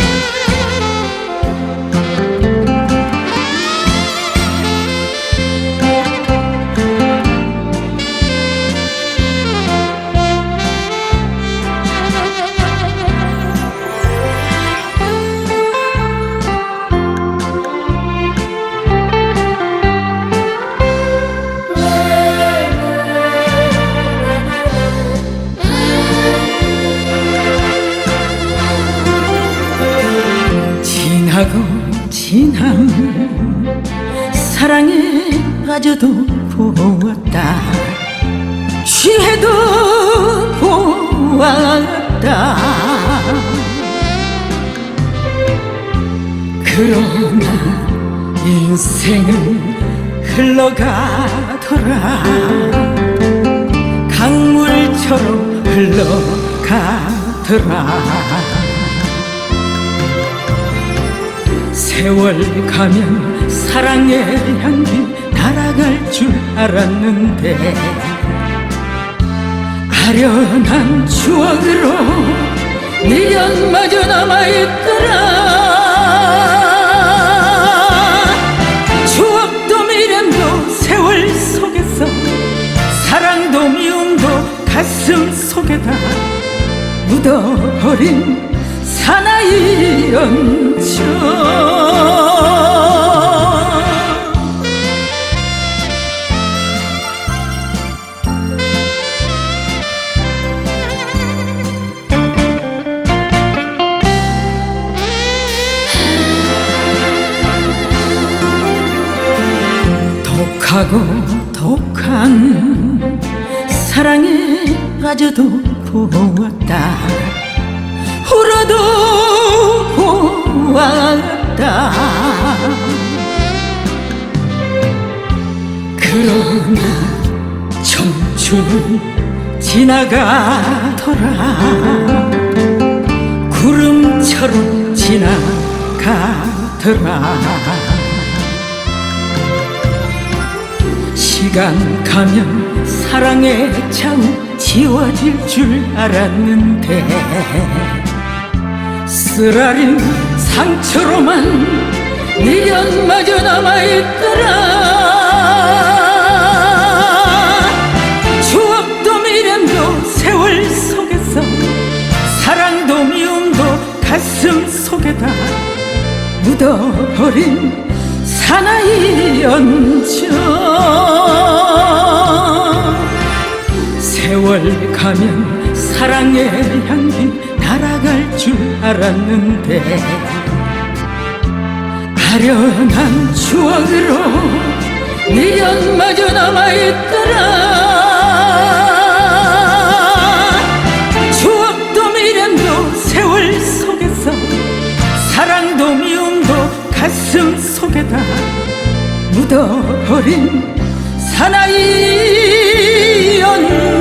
Yeah. 지난 사랑에 빠져도 보았다. 취해도 보았다. 그러나 인생은 흘러가더라. 강물처럼 흘러가더라 세월 가면 사랑의 향기 날아갈 줄 알았는데 아련한 추억으로 미련마저 남아있더라. 추억도 미련도 세월 속에서 사랑도 미움도 가슴 속에다 묻어버린 사나이 연처 독하고 독한 사랑에 빠져도 보았다. 울어도 보았다. 그러나 청춘은 지나가더라. 구름처럼 지나가더라 시간 가면 사랑의 차움 지워질 줄 알았는데 쓰라린 상처로만 미련마저 남아있더라. 추억도 미련도 세월 속에서 사랑도 미움도 가슴 속에다 묻어버린 사나이 연처 알았는데 아련한 추억으로 미련마저 남아있더라. 추억도 미련도 세월 속에서 사랑도 미움도 가슴 속에다 묻어버린 사나이 연